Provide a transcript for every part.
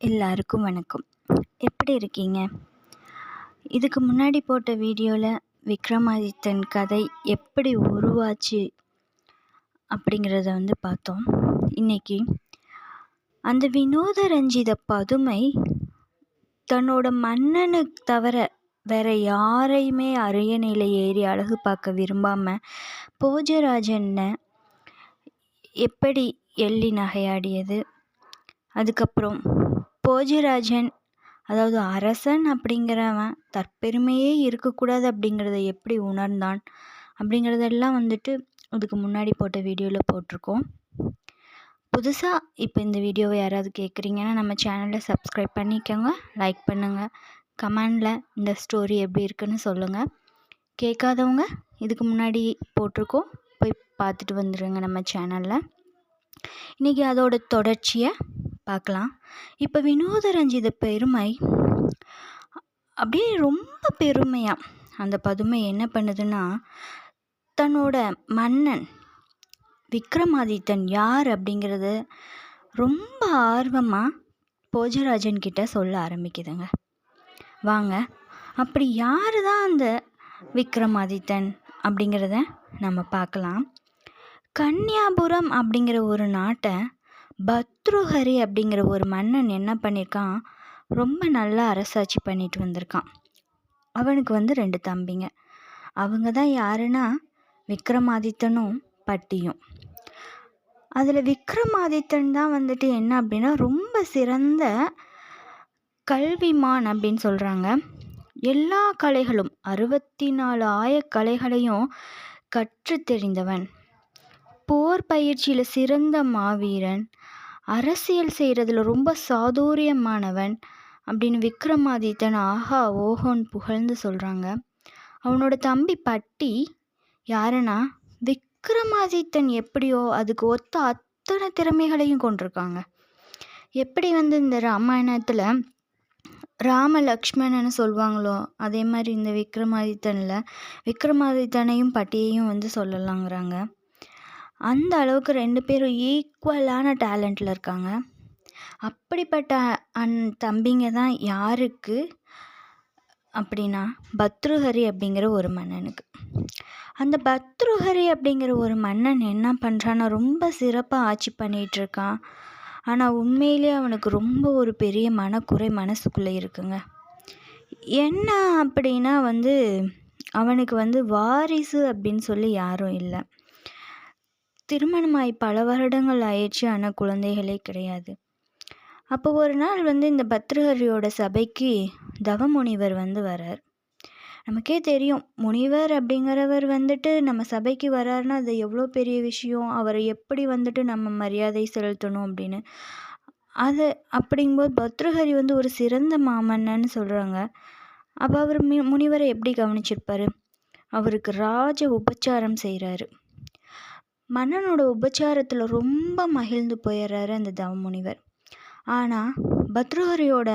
எல்லாருக்கும் வணக்கம். எப்படி இருக்கீங்க? இதுக்கு முன்னாடி போட்ட வீடியோவில் விக்ரமாதித்தன் கதை எப்படி உருவாச்சு அப்படிங்கிறத வந்து பார்த்தோம். இன்னைக்கு அந்த வினோத ரஞ்சித பதுமை தன்னோட மன்னனை தவிர வேற யாரையுமே அரியணையில் ஏறி அழகு பார்க்க விரும்பாமல் போஜராஜனை எப்படி எள்ளி நகையாடியது? அதுக்கப்புறம் போஜராஜன். அதாவது அரசன் அப்படிங்கிறவன் தற்பெருமையே இருக்கக்கூடாது அப்படிங்கிறத எப்படி உணர்ந்தான் அப்படிங்கிறதெல்லாம் வந்துட்டு அதுக்கு முன்னாடி போட்ட வீடியோவில் போட்டிருக்கோம். புதுசாக இப்போ இந்த வீடியோவை யாராவது கேட்குறீங்கன்னா நம்ம சேனலை சப்ஸ்கிரைப் பண்ணிக்கோங்க லைக் பண்ணுங்கள் கமெண்டில் இந்த ஸ்டோரி எப்படி இருக்குன்னு சொல்லுங்கள் கேட்காதவங்க இதுக்கு முன்னாடி போட்டிருக்கோம் போய் பார்த்துட்டு வந்துடுங்க நம்ம சேனலில் இன்றைக்கி அதோட தொடர்ச்சியை பார்க்கலாம். இப்போ வினோத ரஞ்சித பெருமை. அப்படியே ரொம்ப பெருமையாக அந்த பதுமை என்ன பண்ணுதுன்னா தன்னோட மன்னன் விக்ரமாதித்தன் யார் அப்படிங்கிறத ரொம்ப ஆர்வமாக போஜராஜன் கிட்ட சொல்ல ஆரம்பிக்குதுங்க. வாங்க அப்படி யார் தான் அந்த விக்ரமாதித்தன் அப்படிங்கிறத நம்ம பார்க்கலாம். கன்னியாபுரம் அப்படிங்கிற ஒரு நாட்டை பத்ருஹரி அப்படிங்கிற ஒரு மன்னன் என்ன பண்ணியிருக்கான் ரொம்ப நல்லா அரசாட்சி பண்ணிட்டு வந்திருக்கான். அவனுக்கு வந்து ரெண்டு தம்பிங்க. அவங்க தான் யாருன்னா? விக்ரமாதித்தனும் பட்டியும். அதில் விக்ரமாதித்தன் தான் வந்துட்டு என்ன அப்படின்னா ரொம்ப சிறந்த கல்விமான் அப்படின்னு சொல்கிறாங்க எல்லா கலைகளும் அறுபத்தி நாலு ஆய கலைகளையும் கற்று தெரிந்தவன். போர் பயிற்சியில் சிறந்த மாவீரன். அரசியல் செய்கிறதுல ரொம்ப சாதுரியமானவன் அப்படின்னு விக்ரமாதித்தன் ஆஹா ஓஹோன்னு புகழ்ந்து சொல்கிறாங்க அவனோட தம்பி பட்டி யாருன்னா விக்ரமாதித்தன் எப்படியோ அதுக்கு ஒத்த அத்தனை திறமைகளையும் கொண்டிருக்காங்க. எப்படி வந்து இந்த ராமாயணத்தில் ராம லக்ஷ்மணன்னு சொல்லுவாங்களோ அதே மாதிரி இந்த விக்ரமாதித்தனில் விக்ரமாதித்தனையும் பட்டியையும் வந்து சொல்லலாங்கிறாங்க. அந்த அளவுக்கு ரெண்டு பேரும் ஈக்குவலான டேலண்ட்டில் இருக்காங்க. அப்படிப்பட்ட அன் தம்பிங்க தான் யாருக்கு அப்படின்னா பத்ருஹரி அப்படிங்கிற ஒரு மன்னனுக்கு. அந்த பத்ருஹரி அப்படிங்கிற ஒரு மன்னன் என்ன பண்ணுறான்னா ரொம்ப சிறப்பாக ஆட்சி பண்ணிகிட்ருக்கான் ஆனால் உண்மையிலே அவனுக்கு ரொம்ப ஒரு பெரிய மனக்குறை மனசுக்குள்ளே இருக்குங்க. என்ன அப்படின்னா வந்து அவனுக்கு வந்து வாரிசு அப்படின்னு சொல்லி யாரும் இல்லை. திருமணமாகி பல வருடங்கள் ஆயிடுச்சு ஆனால் குழந்தைகளே கிடையாது. அப்போ ஒரு நாள் வந்து இந்த பத்ரஹரியோட சபைக்கு தவமுனிவர் வந்து வரார். நமக்கே தெரியும் முனிவர் அப்படிங்கிறவர் வந்துட்டு நம்ம சபைக்கு வராருன்னா அது எவ்வளோ பெரிய விஷயம்? அவரை எப்படி வந்துட்டு நம்ம மரியாதை செலுத்தணும் அப்படின்னு. அது அப்படிங்கும்போது பத்ரஹரி வந்து ஒரு சிறந்த மாமன்னன்னு சொல்கிறாங்க அப்போ அவர் முனிவரை எப்படி கவனிச்சிருப்பாரு? அவருக்கு ராஜ உபச்சாரம் செய்கிறாரு மன்னனோட உபச்சாரத்தில் ரொம்ப மகிழ்ந்து போயிடுறாரு அந்த தவமுனிவர். ஆனால் பத்ரஹரியோட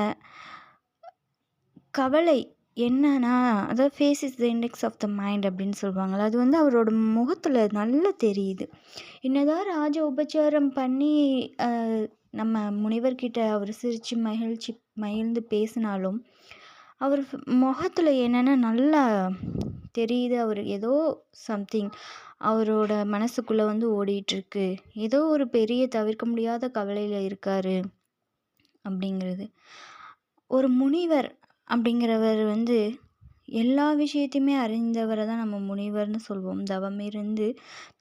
கவலை என்னன்னா அதாவது face is the index of the mind அப்படின்னு சொல்லுவாங்கள்ல அது வந்து அவரோட முகத்தில் நல்லா தெரியுது. என்னதான் ராஜ உபச்சாரம் பண்ணி நம்ம முனிவர்கிட்ட அவர் சிரித்து மகிழ்ச்சி மகிழ்ந்து பேசினாலும் அவர் முகத்தில் என்னென்னா நல்லா தெரியுது அவர் ஏதோ சம்திங். அவரோட மனசுக்குள்ளே வந்து ஓடிட்டுருக்கு. ஏதோ ஒரு பெரிய தவிர்க்க முடியாத கவலையில் இருக்கார் அப்படிங்கிறது. ஒரு முனிவர் அப்படிங்கிறவர் வந்து எல்லா விஷயத்தையுமே அறிந்தவரை தான் நம்ம முனிவர்னு சொல்வோம். தவம் இருந்து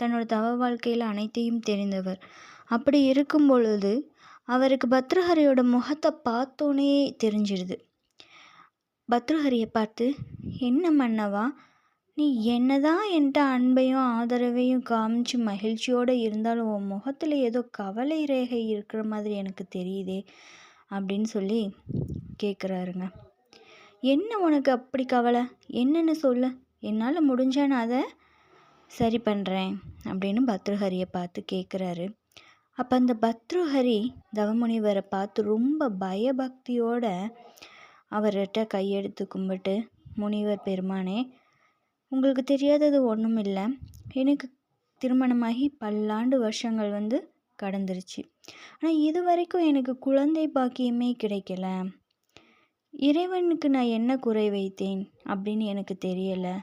தன்னோட தவ வாழ்க்கையில் அனைத்தையும் தெரிந்தவர். அப்படி இருக்கும் பொழுது அவருக்கு பத்ரஹரியோட முகத்தை பார்த்தோன்னே தெரிஞ்சிடுது பத்ரஹரியை பார்த்து என்ன மன்னவா நீ என்னதான் என்கிட்ட அன்பையும் ஆதரவையும் காமிச்சு மகிழ்ச்சியோடு இருந்தாலும் உன் முகத்தில் ஏதோ கவலை ரேகை இருக்கிற மாதிரி எனக்கு தெரியுதே அப்படின்னு சொல்லி கேட்குறாருங்க என்ன உனக்கு அப்படி கவலை? என்னன்னு சொல்லு. என்னால் முடிஞ்ச நான் அதை சரி பண்ணுறேன் அப்படின்னு பத்ருஹரியை பார்த்து கேட்குறாரு அப்போ அந்த பத்ருஹரி தவமுனிவரை பார்த்து ரொம்ப பயபக்தியோட அவர்கிட்ட கையெடுத்து கும்பிட்டு முனிவர் பெருமானே உங்களுக்கு தெரியாதது ஒன்றும் இல்லை. எனக்கு திருமணமாகி பல்லாண்டு வருஷங்கள் வந்து கடந்துருச்சு. ஆனால் இது வரைக்கும் எனக்கு குழந்தை பாக்கியமே கிடைக்கல. இறைவனுக்கு நான் என்ன குறை வைத்தேன் அப்படின்னு எனக்கு தெரியலை.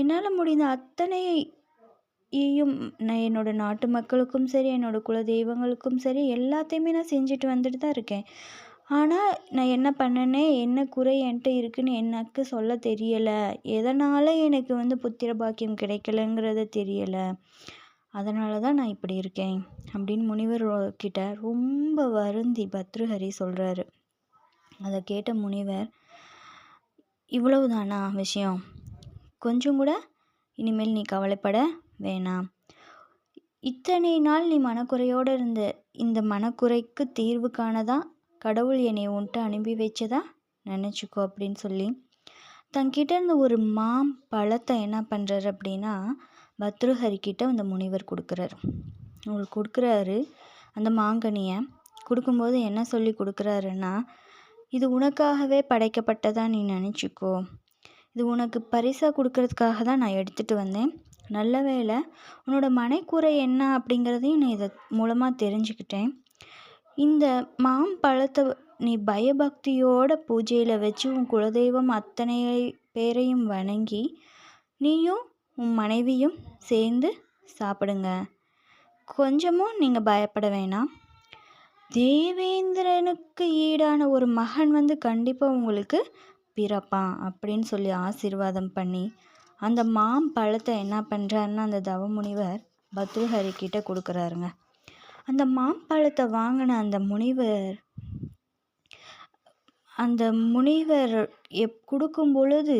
என்னால் முடிந்த அத்தனையையும் நான் என்னோட நாட்டு மக்களுக்கும் சரி என்னோட குல தெய்வங்களுக்கும் சரி எல்லாத்தையுமே நான் செஞ்சுட்டு வந்துட்டு தான் இருக்கேன். ஆனால் நான் என்ன பண்ணேனே என்ன குறை என்கிட்ட இருக்குன்னு எனக்கு சொல்ல தெரியலை. எதனால் எனக்கு வந்து புத்திர பாக்கியம் கிடைக்கலங்கிறது தெரியலை. அதனால தான் நான் இப்படி இருக்கேன் அப்படின்னு முனிவர் கிட்ட ரொம்ப வருந்தி பத்ருஹரி சொல்கிறாரு அதை கேட்ட முனிவர் இவ்வளவு தானா விஷயம்? கொஞ்சம் கூட இனிமேல் நீ கவலைப்பட வேணாம். இத்தனை நாள் நீ மனக்குறையோடு இருந்த இந்த மனக்குறைக்கு தீர்வு காணதான் கடவுள் என்னை உன்ட்டு அனுப்பி வச்சதா? நினச்சிக்கோ அப்படின்னு சொல்லி. தங்கிட்ட இருந்த ஒரு மாம் பழத்தை என்ன பண்ணுறாரு அப்படின்னா பத்ருஹரிக்கிட்ட அந்த முனிவர் கொடுக்குறாரு. அவர் கொடுக்குறாரு அந்த மாங்கனியை. கொடுக்கும்போது என்ன சொல்லி கொடுக்குறாருன்னா இது உனக்காகவே படைக்கப்பட்டதா நீ நினச்சிக்கோ. இது உனக்கு பரிசாக கொடுக்கறதுக்காக தான் நான் எடுத்துகிட்டு வந்தேன். நல்ல வேலை உன்னோட மனைக்குறை என்ன அப்படிங்கிறதையும் நான் இதை மூலமாக தெரிஞ்சுக்கிட்டேன். இந்த மாம்பழத்தை நீ பயபக்தியோட பூஜையில் வச்சு உன் குலதெய்வம் அத்தனை பேரையும் வணங்கி நீயும் உன் மனைவியும் சேர்ந்து சாப்பிடுங்க. கொஞ்சமும் நீங்கள் பயப்பட வேணாம். தேவேந்திரனுக்கு ஈடான ஒரு மகன் வந்து கண்டிப்பாக உங்களுக்கு பிறப்பான் அப்படின்னு சொல்லி ஆசீர்வாதம் பண்ணி அந்த மாம்பழத்தை என்ன பண்ணுறாருன்னா அந்த தவமுனிவர் பத்ருஹரி கிட்ட கொடுக்குறாருங்க. அந்த மாம்பழத்தை வாங்கின அந்த முனிவர் அந்த முனிவர் எப் கொடுக்கும் பொழுது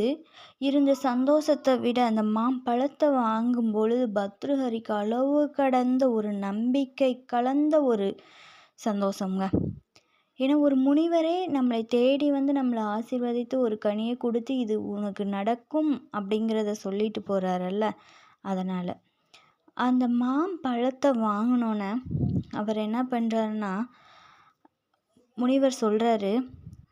இருந்த சந்தோஷத்தை விட அந்த மாம்பழத்தை வாங்கும் பொழுது பத்ருஹரிக்கு அளவு கடந்த ஒரு நம்பிக்கை கலந்த ஒரு சந்தோஷங்க. ஏன்னா ஒரு முனிவரே நம்மளை தேடி வந்து நம்மளை ஆசீர்வதித்து ஒரு கனியை கொடுத்து இது உனக்கு நடக்கும் அப்படிங்கிறத சொல்லிட்டு போகிறாரல்ல அதனால் அந்த மாம்பழத்தை வாங்கினோன்னே அவர் என்ன பண்ணுறாருன்னா முனிவர் சொல்கிறாரு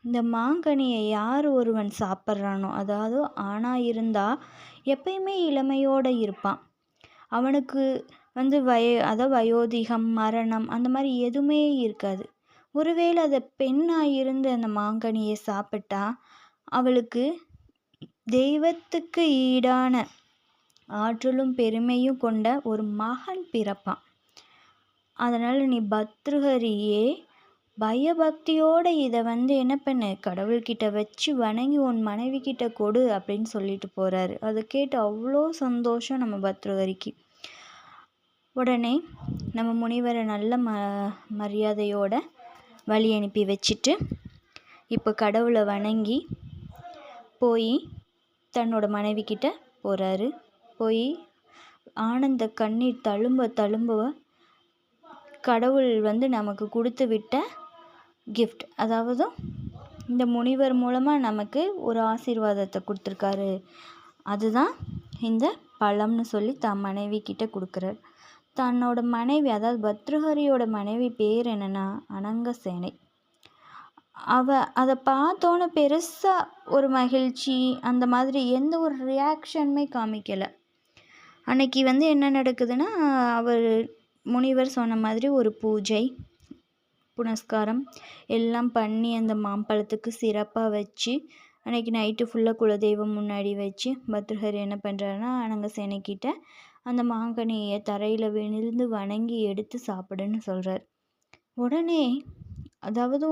இந்த மாங்கனியை யார் ஒருவன் சாப்பிட்றானோ அதாவது ஆணாக இருந்தால் எப்பயுமே இளமையோடு இருப்பான். அவனுக்கு வந்து வய அதாவது வயோதிகம் மரணம் அந்த மாதிரி எதுவுமே இருக்காது. ஒருவேளை அதை பெண்ணாக இருந்து அந்த மாங்கனியை சாப்பிட்டா அவளுக்கு தெய்வத்துக்கு ஈடான ஆற்றலும் பெருமையும் கொண்ட ஒரு மகன் பிறப்பான். அதனால் நீ பத்ருஹரியே பயபக்தியோடு இதை வந்து என்ன பண்ணு? கடவுள்கிட்ட வச்சு வணங்கி உன் மனைவி கிட்ட கொடு அப்படின்னு சொல்லிட்டு போகிறாரு அதை கேட்டு அவ்வளோ சந்தோஷம் நம்ம பத்ருஹரிக்கு உடனே நம்ம முனிவரை நல்ல ம மரியாதையோட வழி அனுப்பி வச்சுட்டு இப்போ கடவுளை வணங்கி போய் தன்னோட மனைவி கிட்ட போகிறாரு போய் ஆனந்த கண்ணீர் தழும்ப தழும்ப கடவுள் வந்து நமக்கு கொடுத்து விட்ட கிஃப்ட் அதாவது இந்த முனிவர் மூலமாக நமக்கு ஒரு ஆசீர்வாதத்தை கொடுத்துருக்காரு. அதுதான் இந்த பழம்னு சொல்லி தன் மனைவி கிட்ட கொடுக்குறார். தன்னோட மனைவி அதாவது பத்ருஹரியோட மனைவி பேர் என்னென்னா அனங்கசேனை அவ அதை பார்த்தோன்னே பெருசாக ஒரு மகிழ்ச்சி அந்த மாதிரி எந்த ஒரு ரியாக்ஷனுமே காமிக்கலை. அன்னைக்கு வந்து என்ன நடக்குதுன்னா அவர் முனிவர் சொன்ன மாதிரி ஒரு பூஜை புனஸ்காரம் எல்லாம் பண்ணி அந்த மாம்பழத்துக்கு சிறப்பாக வச்சு அன்றைக்கி நைட்டு ஃபுல்லாக குலதெய்வம் முன்னாடி வச்சு பத்ருஹர் என்ன பண்ணுறாருன்னா அனங்கசேனைக்கிட்ட அந்த மாங்கனியை தரையில் விழுந்து வணங்கி எடுத்து சாப்பிடுன்னு சொல்கிறார் உடனே அதாவது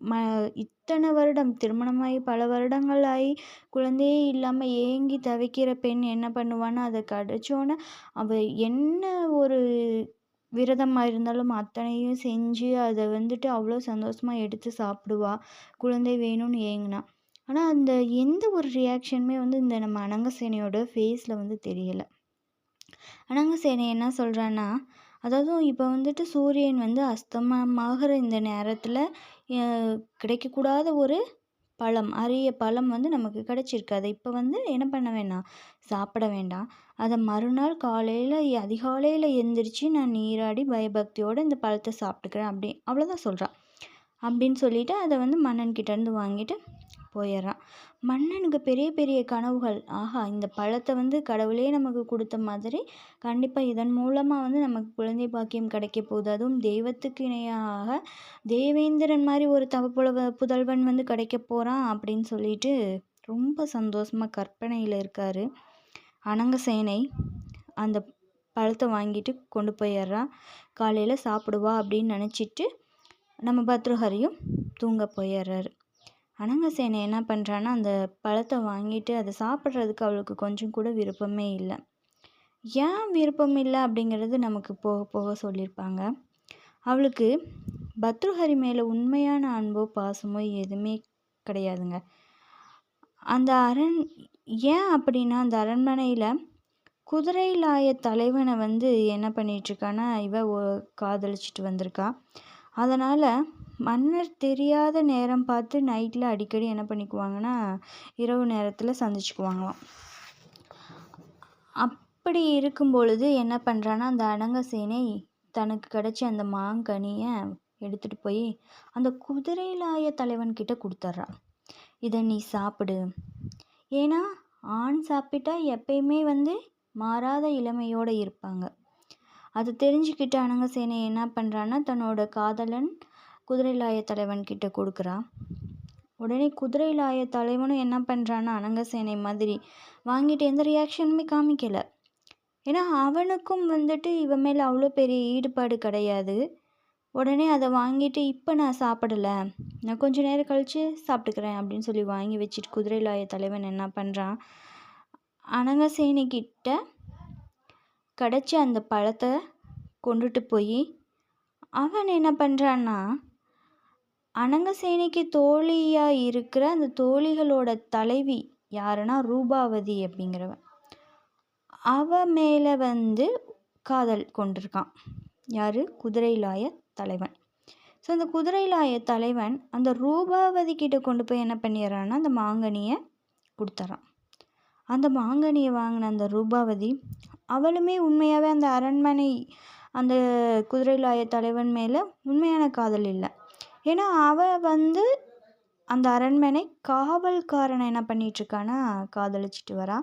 ம இத்தனை வருடம் திருமணமாகி பல வருடங்கள் ஆகி குழந்தையே இல்லாமல் ஏங்கி தவிக்கிற பெண் என்ன பண்ணுவான்னா அதை கிடச்சோன்னே அவள் என்ன ஒரு விரதமாக இருந்தாலும் அத்தனையும் செஞ்சு அதை வந்துட்டு அவ்வளோ சந்தோஷமாக எடுத்து சாப்பிடுவா. குழந்தை வேணும்னு ஏங்கினா. ஆனால் அந்த எந்த ஒரு ரியாக்ஷனுமே வந்து இந்த நம்ம அனங்கசேனையோட ஃபேஸில் வந்து தெரியலை. அனங்கசேனை என்ன சொல்கிறான்னா அதாவது இப்போ வந்துட்டு சூரியன் வந்து அஸ்தமனமாகிற இந்த நேரத்தில் கிடைக்கக்கூடாத ஒரு பழம். அரிய பழம் வந்து நமக்கு கிடச்சிருக்கு அதை இப்போ வந்து என்ன பண்ண வேண்டாம் சாப்பிட வேண்டாம். அதை மறுநாள் காலையில் அதிகாலையில் எழுந்திரிச்சி நான் நீராடி பயபக்தியோடு இந்த பழத்தை சாப்பிட்டுக்கிறேன். அப்படி அவ்வளோதான் சொல்கிறான் அப்படின்னு சொல்லிவிட்டு அதை வந்து மன்னன்கிட்டேருந்து வாங்கிட்டு போயிடுறான். மன்னனுக்கு பெரிய பெரிய கனவுகள். ஆஹா இந்த பழத்தை வந்து கடவுளே நமக்கு கொடுத்த மாதிரி கண்டிப்பாக இதன் மூலமாக வந்து நமக்கு குழந்தை பாக்கியம் கிடைக்க போகுது. அதுவும் தெய்வத்துக்கு இணையாக தேவேந்திரன் மாதிரி ஒரு தவப்புல புதல்வன் வந்து கிடைக்க போகிறான் அப்படின்னு சொல்லிட்டு ரொம்ப சந்தோஷமாக கற்பனையில் இருக்கார் அனங்கசேனை அந்த பழத்தை வாங்கிட்டு கொண்டு போயிடுறான். காலையில் சாப்பிடுவா அப்படின்னு நினச்சிட்டு நம்ம பத்ருஹரியும் தூங்க போயிடுறாரு. அனங்கசேனை என்ன பண்ணுறான்னா அந்த பழத்தை வாங்கிட்டு அதை சாப்பிட்றதுக்கு அவளுக்கு கொஞ்சம் கூட விருப்பமே இல்லை. ஏன் விருப்பம் இல்லை அப்படிங்கிறது நமக்கு போக போக சொல்லியிருப்பாங்க அவளுக்கு பத்ருஹரி மேலே உண்மையான அன்போ பாசமோ எதுவுமே கிடையாதுங்க. அந்த அரண் ஏன் அப்படின்னா அந்த அரண்மனையில் குதிரையிலாய தலைவனை வந்து என்ன பண்ணிகிட்ருக்கான்னா இவ காதலிச்சிட்டு வந்திருக்கா. அதனால் மன்னர் தெரியாத நேரம் பார்த்து நைட்டில் அடிக்கடி என்ன பண்ணிக்குவாங்கன்னா இரவு நேரத்தில் சந்திச்சுக்குவாங்களாம். அப்படி இருக்கும் பொழுது என்ன பண்ணுறான்னா அந்த அனங்கசேனை தனக்கு கிடைச்ச அந்த மாங்கனியை எடுத்துகிட்டு போய் அந்த குதிரையிலாய தலைவன்கிட்ட கொடுத்துட்றா இதை நீ சாப்பிடு. ஏன்னா ஆண் சாப்பிட்டா எப்பயுமே வந்து மாறாத இளமையோடு இருப்பாங்க. அது தெரிஞ்சுக்கிட்டு அனங்கசேனை என்ன பண்ணுறான்னா தன்னோட காதலன் குதிரைலாய தலைவன் கிட்ட கொடுக்குறான். உடனே குதிரைலாய தலைவனும் என்ன பண்ணுறான்னா அனங்கசேனை மாதிரி வாங்கிட்டு எந்த ரியாக்ஷனுமே காமிக்கலை. ஏன்னா அவனுக்கும் வந்துட்டு இவன் மேலே அவ்வளோ பெரிய ஈடுபாடு கிடையாது. உடனே அதை வாங்கிட்டு இப்போ நான் சாப்பிடலை. நான் கொஞ்சம் நேரம் கழித்து சாப்பிட்டுக்கிறேன் அப்படின்னு சொல்லி வாங்கி வச்சுட்டு குதிரைலாய தலைவன் என்ன பண்ணுறான் அனங்கசேனிக்கிட்ட கிடச்ச அந்த பழத்தை கொண்டுட்டு போய் அவன் என்ன பண்ணுறான்னா அனங்கசேனிக்கு தோழியாக இருக்கிற அந்த தோழிகளோட தலைவி யாருன்னா ரூபாவதி அப்படிங்கிறவன். அவ மேலே வந்து காதல் கொண்டிருக்கான். யார்? குதிரைலாய தலைவன். ஸோ அந்த குதிரைலாய தலைவன் அந்த ரூபாவதி கிட்ட கொண்டு போய் என்ன பண்ணிடுறான்னா அந்த மாங்கனியை கொடுத்துட்றான் அந்த மாங்கனியை வாங்கின அந்த ரூபாவதி அவளுமே உண்மையாகவே அந்த அரண்மனை அந்த குதிரைலாய தலைவன் மேலே உண்மையான காதல் இல்லை. ஏன்னா அவள் வந்து அந்த அரண்மனை காவல்காரனை என்ன பண்ணிகிட்ருக்கான்னா காதலிச்சிட்டு வரா.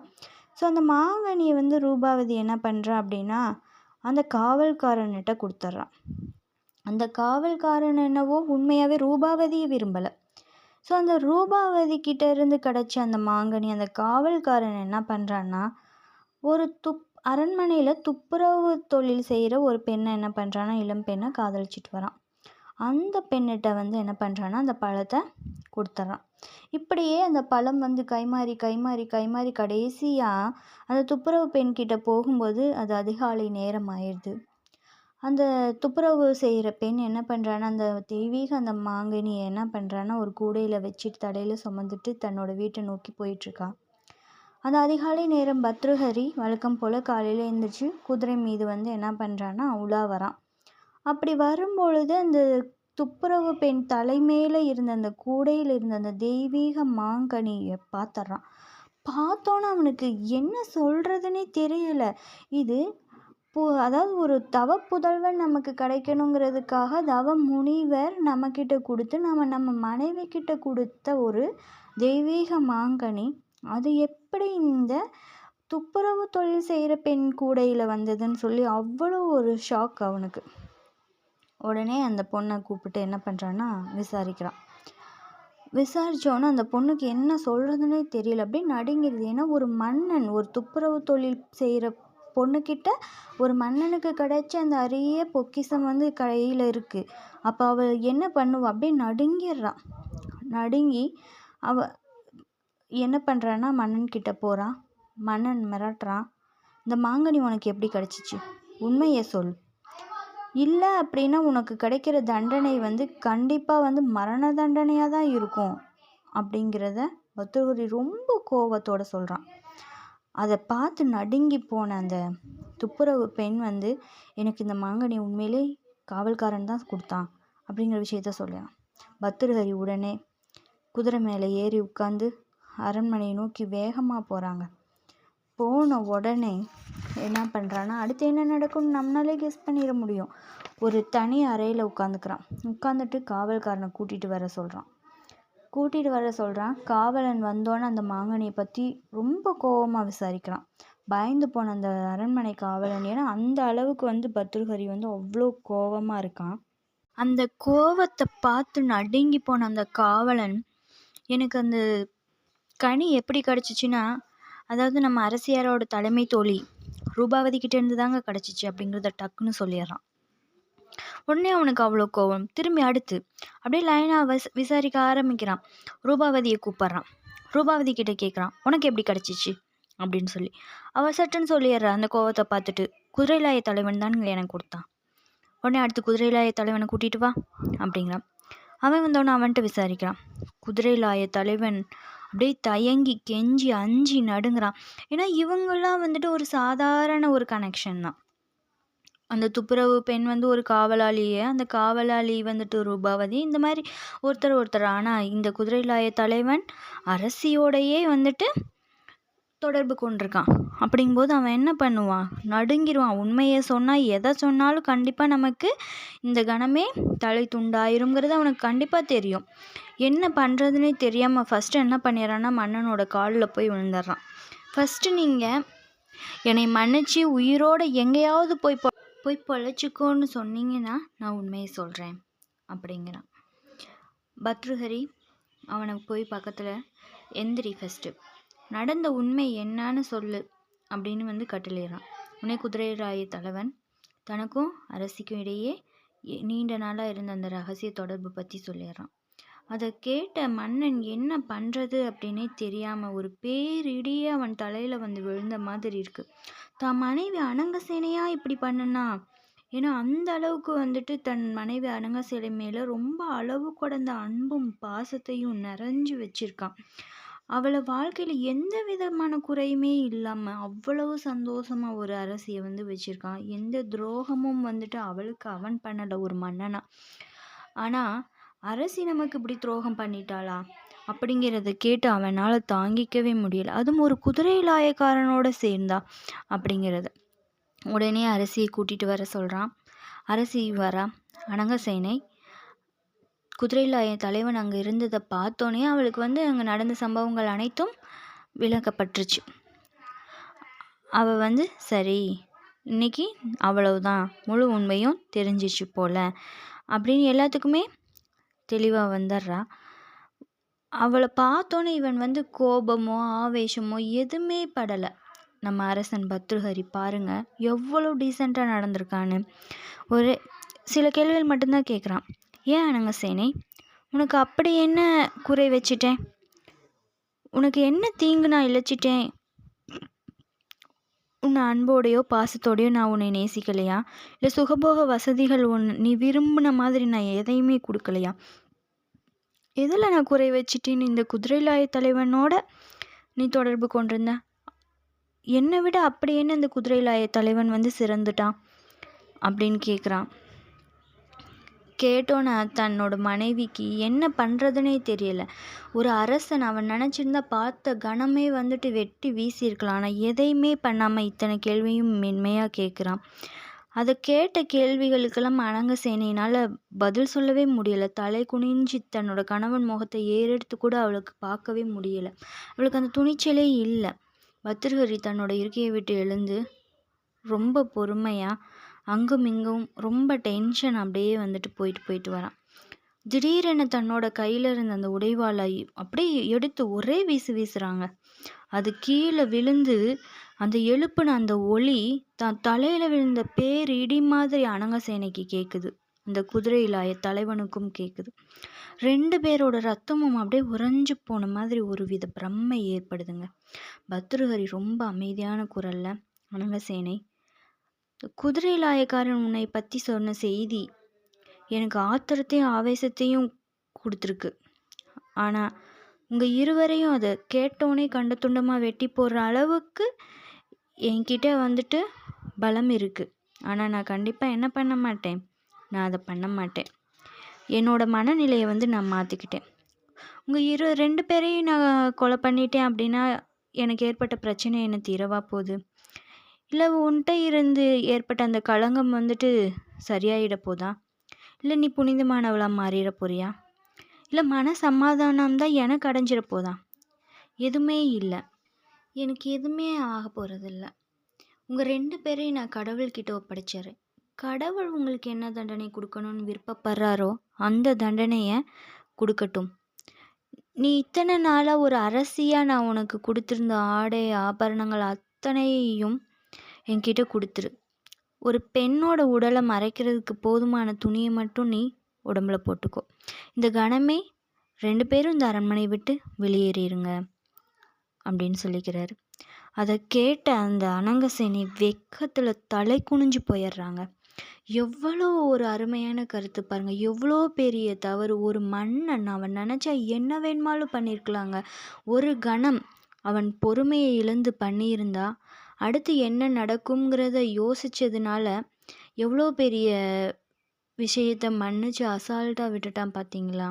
ஸோ அந்த மாங்கனியை வந்து ரூபாவதி என்ன பண்ணுறா அப்படின்னா அந்த காவல்காரன்கிட்ட கொடுத்துட்றான் அந்த காவல்காரன் என்னவோ உண்மையாகவே ரூபாவதியை விரும்பலை. ஸோ அந்த ரூபாவதி கிட்ட இருந்து கிடச்ச அந்த மாங்கனி அந்த காவல்காரன் என்ன பண்ணுறான்னா ஒரு துப் அரண்மனையில் துப்புரவு தொழில் செய்கிற ஒரு பெண்ணை என்ன பண்ணுறான்னா இளம் பெண்ணை காதலிச்சிட்டு வரான். அந்த பெண்ணிட்ட வந்து என்ன பண்ணுறான்னா அந்த பழத்தை கொடுத்துட்றான் இப்படியே அந்த பழம் வந்து கைமாறி கைமாறி கைமாறி கடைசியாக அந்த துப்புரவு பெண்கிட்ட போகும்போது அது அதிகாலை நேரம் ஆயிடுது. அந்த துப்புரவு செய்கிற பெண் என்ன பண்ணுறான்னா அந்த தெய்வீக அந்த மாங்கனியை என்ன பண்ணுறான்னா ஒரு கூடையில் வச்சுட்டு தலையில் சுமந்துட்டு தன்னோட வீட்டை நோக்கி போயிட்டுருக்கா. அந்த அதிகாலை நேரம் பத்ருஹரி வழக்கம் போல் காலையில் எழுந்திரிச்சு குதிரை மீது வந்து என்ன பண்ணுறான்னா உலா வரான் அப்படி வரும்பொழுது அந்த துப்புரவு பெண் தலைமையில் இருந்த அந்த கூடையில் இருந்த அந்த தெய்வீக மாங்கனியை பார்த்துட்றான் பார்த்தோன்னே அவனுக்கு என்ன சொல்கிறதுனே தெரியலை. இது பு அதாவது ஒரு தவ புதல்வன் நமக்கு கிடைக்கணுங்கிறதுக்காக தவ முனிவர் நம்மக்கிட்ட கொடுத்து நம்ம நம்ம மனைவி கிட்ட கொடுத்த ஒரு தெய்வீக மாங்கனி அது எப்படி இந்த துப்புரவு தொழில் செய்கிற பெண் கூடையில் வந்ததுன்னு சொல்லி அவ்வளோ ஒரு ஷாக் அவனுக்கு. உடனே அந்த பொண்ணை கூப்பிட்டு என்ன பண்ணுறான்னா விசாரிக்கிறான். விசாரித்தோன்னே அந்த பொண்ணுக்கு என்ன சொல்கிறதுனே தெரியல. அப்படியே நடுங்கிடுது ஏன்னா ஒரு மன்னன் ஒரு துப்புரவு தொழில் செய்கிற பொண்ணுக்கிட்ட ஒரு மன்னனுக்கு கிடைச்ச அந்த அரிய பொக்கிஷம் வந்து கையில் இருக்குது அப்போ அவள் என்ன பண்ணுவா? அப்படியே நடுங்கிடுறான் நடுங்கி அவ என்ன பண்ணுறான்னா மன்னன் கிட்ட போகிறான் மன்னன் மிரட்டுறான். இந்த மாங்கனி உனக்கு எப்படி கிடச்சிச்சு? உண்மையை சொல் இல்லை அப்படின்னா உனக்கு கிடைக்கிற தண்டனை வந்து கண்டிப்பாக வந்து மரண தண்டனையாக தான் இருக்கும் அப்படிங்கிறத பத்துகுரி ரொம்ப கோவத்தோடு சொல்கிறான் அதை பார்த்து நடுங்கி போன அந்த துப்புரவு பெண் வந்து எனக்கு இந்த மாங்கனி உண்மையிலே காவல்காரன் தான் கொடுத்தான் அப்படிங்கிற விஷயத்த சொல்லுறான் பத்திரஹரி உடனே குதிரை மேலே ஏறி உட்காந்து அரண்மனையை நோக்கி வேகமாக போகிறாங்க போன உடனே என்ன பண்ணுறான்னா அடுத்து என்ன நடக்கும்னு நம்மளாலே கெஸ் பண்ணிட முடியும். ஒரு தனி அறையில் உட்காந்துக்கிறான். உட்காந்துட்டு காவல்காரனை கூட்டிகிட்டு வர சொல்கிறான் கூட்டிகிட்டு வர சொல்கிறான் காவலன் வந்தோன்னே அந்த மாங்கனியை பற்றி ரொம்ப கோவமாக விசாரிக்கிறான். பயந்து போன அந்த அரண்மனை காவலன் ஏன்னா அந்த அளவுக்கு வந்து பத்ருஹரி வந்து அவ்வளோ கோவமாக இருக்கான். அந்த கோவத்தை பார்த்து நடுங்கி போன அந்த காவலன் எனக்கு அந்த கனி எப்படி கிடச்சிச்சின்னா அதாவது நம்ம அரசியாரோட தலைமை தோழி ரூபாவதி கிட்டேருந்து தாங்க கிடச்சிச்சு அப்படிங்கிறத டக்குன்னு சொல்லிடுறான் உடனே அவனுக்கு அவ்வளோ கோவம். திரும்பி அடுத்து அப்படியே லைனாக வஸ் விசாரிக்க ஆரம்பிக்கிறான். ரூபாவதியை கூப்பிட்றான். ரூபாவதி கிட்ட கேட்குறான் உனக்கு எப்படி கிடச்சிச்சு? அப்படின்னு சொல்லி. அவள் சட்டுன்னு சொல்லிடுறா அந்த கோவத்தை பார்த்துட்டு குதிரைலாய தலைவன் தான் எனக்கு கொடுத்தான். உடனே அடுத்து குதிரைலாய தலைவனை கூட்டிகிட்டு வா அப்படிங்கிறான். அவன் வந்தோடனே அவன்கிட்ட விசாரிக்கிறான். குதிரைலாய தலைவன் அப்படியே தயங்கி கெஞ்சி அஞ்சி நடுங்கிறான். ஏன்னா இவங்கெல்லாம் வந்துட்டு ஒரு சாதாரண ஒரு கனெக்ஷன் தான். அந்த துப்புரவு பெண் வந்து ஒரு காவலாளியே அந்த காவலாளி வந்துட்டு ரூபாவதி இந்த மாதிரி ஒருத்தர் ஒருத்தர். ஆனால் இந்த குதிரைலாய தலைவன் அரசியோடையே வந்துட்டு தொடர்பு கொண்டிருக்கான். அப்படிங்கும்போது அவன் என்ன பண்ணுவான்? நடுங்கிடுவான் உண்மையை சொன்னால் எதை சொன்னாலும் கண்டிப்பாக நமக்கு இந்த கணமே தலை துண்டாயிருங்கிறது அவனுக்கு கண்டிப்பாக தெரியும். என்ன பண்ணுறதுனே தெரியாமல் ஃபஸ்ட்டு என்ன பண்ணிடுறான்னா மன்னனோட காலில் போய் விழுந்துடுறான். ஃபஸ்ட்டு நீங்கள் என்னை மன்னிச்சு உயிரோடு எங்கேயாவது போய் போய் பொழைச்சிக்கோன்னு சொன்னீங்கன்னா நான் உண்மையை சொல்கிறேன் அப்படிங்கிறான். பத்ருஹரி அவனை போய் பக்கத்தில் எந்திரி ஃபஸ்ட்டு நடந்த உண்மை என்னன்னு சொல்லு அப்படின்னு வந்து கட்டளையிறான் உடனே குதிரைராய தலைவன் தனக்கும் அரசிக்கும் இடையே நீண்ட நாளாக இருந்த அந்த ரகசிய தொடர்பு பற்றி சொல்லிடுறான். அதை கேட்ட மன்னன் என்ன பண்ணுறது அப்படின்னே தெரியாமல் ஒரு பேரிடியே அவன் தலையில் வந்து விழுந்த மாதிரி இருக்குது தான் மனைவி அனங்கசேனையா இப்படி பண்ணனா? ஏன்னா அந்த அளவுக்கு வந்துட்டு தன் மனைவி அனங்கசேலை மேலே ரொம்ப அளவு கடந்த அன்பும் பாசத்தையும் நிறைஞ்சு வச்சிருக்கான். அவளை வாழ்க்கையில் எந்த விதமான குறையுமே இல்லாமல் அவ்வளவு சந்தோஷமாக ஒரு அரசியை வந்து வச்சுருக்கான் எந்த துரோகமும் வந்துட்டு அவளுக்கு அவன் பண்ணலை ஒரு மன்னனா. ஆனால் அரசி நமக்கு இப்படி துரோகம் பண்ணிட்டாளா? அப்படிங்கிறத கேட்டு அவனால் தாங்கிக்கவே முடியல. அதுவும் ஒரு குதிரை லாயக்காரனோட சேர்ந்தா அப்படிங்கிறது. உடனே அரசியை கூட்டிகிட்டு வர சொல்கிறான் அரசி வரா. அனங்கசேனை குதிரையில் என் தலைவன் அங்கே இருந்ததை பார்த்தோன்னே அவளுக்கு வந்து அங்கே நடந்த சம்பவங்கள் அனைத்தும் விளக்கப்பட்டுருச்சு. அவள் வந்து சரி இன்னைக்கு அவ்வளவுதான். முழு உண்மையும் தெரிஞ்சிச்சு போல் அப்படின்னு எல்லாத்துக்குமே தெளிவாக வந்துடுறா. அவளை பார்த்தோன்னே இவன் வந்து கோபமோ ஆவேசமோ எதுவுமே படலை. நம்ம அரசன் பத்ருஹரி பாருங்கள் எவ்வளோ டீசெண்டாக நடந்திருக்கான்னு. ஒரு சில கேள்விகள் மட்டும்தான் கேட்குறான் ஏன் அனங்கசேனை உனக்கு அப்படி என்ன குறை வச்சிட்டேன்? உனக்கு என்ன தீங்கு நான் இழைச்சிட்டேன்? உன்னை அன்போடையோ பாசத்தோடையோ நான் உன்னை நேசிக்கலையா? இல்லை சுகபோக வசதிகள் உன் நீ விரும்பின மாதிரி நான் எதையுமே கொடுக்கலையா? எதில் நான் குறை வச்சிட்டேன்னு இந்த குதிரைலாய தலைவனோட நீ தொடர்பு கொண்டிருந்த என்னை விட அப்படி என்ன இந்த குதிரைலாய தலைவன் வந்து சிறந்துட்டான்? அப்படின்னு கேட்குறான். கேட்டோன்னே தன்னோட மனைவிக்கு என்ன பண்ணுறதுனே தெரியல. ஒரு அரசன் அவன் நினச்சிருந்தா பார்த்த கணமே வந்துட்டு வெட்டி வீசியிருக்கலாம். ஆனால் எதையுமே பண்ணாமல் இத்தனை கேள்வியும் மென்மையாக கேட்குறான் அதை கேட்ட கேள்விகளுக்கெல்லாம் அணங்க சேனையினால் பதில் சொல்லவே முடியலை. தலை குனிஞ்சு தன்னோட கணவன் முகத்தை ஏறெடுத்து கூட அவளுக்கு பார்க்கவே முடியலை. அவளுக்கு அந்த துணிச்சலே இல்லை. பத்திரகரி தன்னோட இருக்கையை விட்டு எழுந்து ரொம்ப பொறுமையாக அங்கும் இங்கும் ரொம்ப டென்ஷன் அப்படியே வந்துட்டு போயிட்டு போயிட்டு வரான். திடீரென தன்னோட கையில் இருந்த அந்த உடைவாளை அப்படியே எடுத்து ஒரே வீசு வீசுகிறாங்க அது கீழே விழுந்து அந்த எழுப்புன அந்த ஒளி தான் தலையில் விழுந்த பேர் இடி மாதிரி அனங்கசேனைக்கு கேட்குது அந்த குதிரையிலாய தலைவனுக்கும் கேட்குது ரெண்டு பேரோட ரத்தமும் அப்படியே உறைஞ்சு போன மாதிரி ஒரு வித பிரம்மை ஏற்படுதுங்க. பத்ருஹரி ரொம்ப அமைதியான குரலில் அனங்கசேனை குதிரை லாயக்காரன் உன்னை பற்றி சொன்ன செய்தி எனக்கு ஆத்திரத்தையும் ஆவேசத்தையும் கொடுத்துருக்கு. ஆனால் உங்கள் இருவரையும் அதை கேட்டோன்னே கண்ட துண்டமாக வெட்டி போடுற அளவுக்கு என்கிட்ட வந்துட்டு பலம் இருக்குது ஆனால் நான் கண்டிப்பாக என்ன பண்ண மாட்டேன்? நான் அதை பண்ண மாட்டேன். என்னோடய மனநிலையை வந்து நான் மாற்றிக்கிட்டேன் உங்கள் இரு ரெண்டு பேரையும் நான் கொலை பண்ணிட்டேன் அப்படின்னா எனக்கு ஏற்பட்ட பிரச்சனை என்ன தீரவா போகுது? இல்லை உன்கிட்ட இருந்து ஏற்பட்ட அந்த களங்கம் வந்துட்டு சரியாயிட போதா? இல்லை நீ புனிதமானவளாக மாறிட போறியா? இல்லை மன சமாதானம் தான் எனக்கு அடைஞ்சிட போதா? எதுவுமே இல்லை. எனக்கு எதுவுமே ஆக போகிறதில்ல உங்கள் ரெண்டு பேரையும் நான் கடவுள்கிட்ட ஒப்படைச்சிடுறேன் கடவுள் உங்களுக்கு என்ன தண்டனை கொடுக்கணும்னு விருப்பப்படுறாரோ அந்த தண்டனையை கொடுக்கட்டும். நீ இத்தனை நாளாக ஒரு அரசியாக நான் உனக்கு கொடுத்துருந்த ஆடை ஆபரணங்கள் அத்தனையும் என்கிட்ட கொடுத்துரு. ஒரு பெண்ணோட உடலை மறைக்கிறதுக்கு போதுமான துணியை மட்டும் நீ உடம்புல போட்டுக்கோ. இந்த கணமே ரெண்டு பேரும் இந்த அரண்மனை விட்டு வெளியேறிடுங்க அப்படின்னு சொல்லிக்கிறாரு. அதை கேட்ட அந்த அனங்கசேனி வெக்கத்தில் தலை குனிஞ்சு போயிடுறாங்க. எவ்வளோ ஒரு அருமையான கருத்து பாருங்கள் எவ்வளோ பெரிய தவறு. ஒரு மன்னன் அவன் நினச்சா என்ன வேணுமாலும் பண்ணியிருக்கலாங்க ஒரு கணம் அவன் பொறுமையை இழந்து பண்ணியிருந்தா அடுத்து என்ன நடக்குங்கிறத யோசிச்சதுனால எவ்வளோ பெரிய விஷயத்த மன்னிச்சு அசால்ட்டாக விட்டுட்டான் பார்த்தீங்களா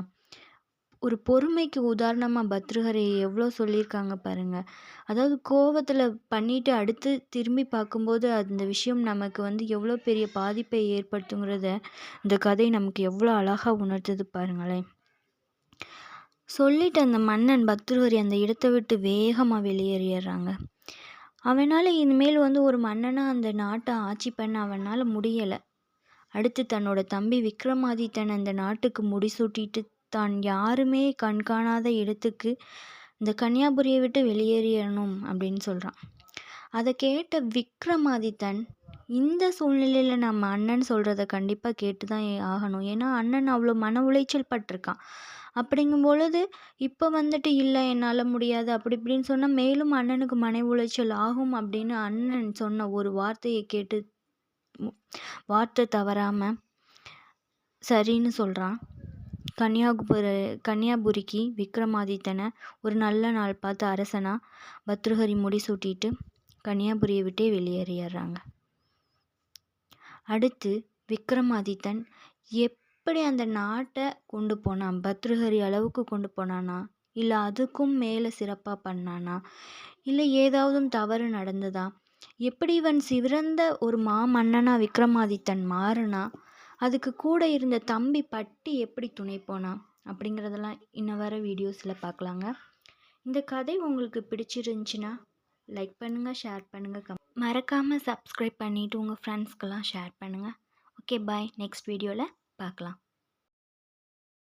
ஒரு பொறுமைக்கு உதாரணமாக பத்ருஹரி எவ்வளோ சொல்லியிருக்காங்க பாருங்கள் அதாவது கோவத்தில் பண்ணிட்டு அடுத்து திரும்பி பார்க்கும்போது அந்த விஷயம் நமக்கு வந்து எவ்வளோ பெரிய பாதிப்பை ஏற்படுத்துங்கிறத இந்த கதை நமக்கு எவ்வளோ அழகாக உணர்த்துது பாருங்களேன். சொல்லிட்டு அந்த மன்னன் பத்ருஹரி அந்த இடத்தை விட்டு வேகமாக வெளியேறிடுறாங்க. அவனால் இனிமேல் வந்து ஒரு மன்னனாக அந்த நாட்டை ஆட்சி பண்ண அவனால் முடியலை. அடுத்து தன்னோட தம்பி விக்ரமாதித்தன் அந்த நாட்டுக்கு முடிசூட்டிட்டு தான் யாருமே கண்காணாத இடத்துக்கு இந்த கன்னியாபுரியை விட்டு வெளியேறிடணும் அப்படின்னு சொல்கிறான் அதை கேட்ட விக்ரமாதித்தன் இந்த சூழ்நிலையில் நம்ம அண்ணன் சொல்கிறத கண்டிப்பாக கேட்டு தான் ஆகணும். ஏன்னா அண்ணன் அவ்வளோ மன உளைச்சல் பட்டிருக்கான். அப்படிங்கும் பொழுது இப்போ வந்துட்டு இல்லை என்னால் முடியாது. அப்படி இப்படின்னு சொன்னால் மேலும் அண்ணனுக்கு மனை உளைச்சல் ஆகும் அப்படின்னு அண்ணன் சொன்ன ஒரு வார்த்தையை கேட்டு வார்த்தை தவறாமல் சரின்னு சொல்கிறான் கன்னியாகுமரி கன்னியாபுரிக்கு விக்ரமாதித்தனை ஒரு நல்ல நாள் பார்த்து அரசனாக பத்ருஹரி முடிசூட்டிட்டு கன்னியாபுரியை விட்டே வெளியேறிடுறாங்க அடுத்து விக்ரமாதித்தன் எப் எப்படி அந்த நாட்டை கொண்டு போனான் பத்ருஹரி அளவுக்கு கொண்டு போனானா? இல்லை அதுக்கும் மேலே சிறப்பாக பண்ணானா? இல்லை ஏதாவது தவறு நடந்ததா? எப்படி இவன் சிறந்த ஒரு மாமன்னனா விக்ரமாதித்தன் மாறுனா? அதுக்கு கூட இருந்த தம்பி பட்டி எப்படி துணை போனான் அப்படிங்கிறதெல்லாம் இன்னும் வர வீடியோஸில் பார்க்கலாங்க இந்த கதை உங்களுக்கு பிடிச்சிருந்துச்சின்னா லைக் பண்ணுங்கள் ஷேர் பண்ணுங்கள் கம் மறக்காமல் சப்ஸ்கிரைப் பண்ணிவிட்டு உங்கள் ஃப்ரெண்ட்ஸ்க்கெல்லாம் ஷேர் பண்ணுங்கள் ஓகே பாய் நெக்ஸ்ட் வீடியோவில் பார்க்கலாம்.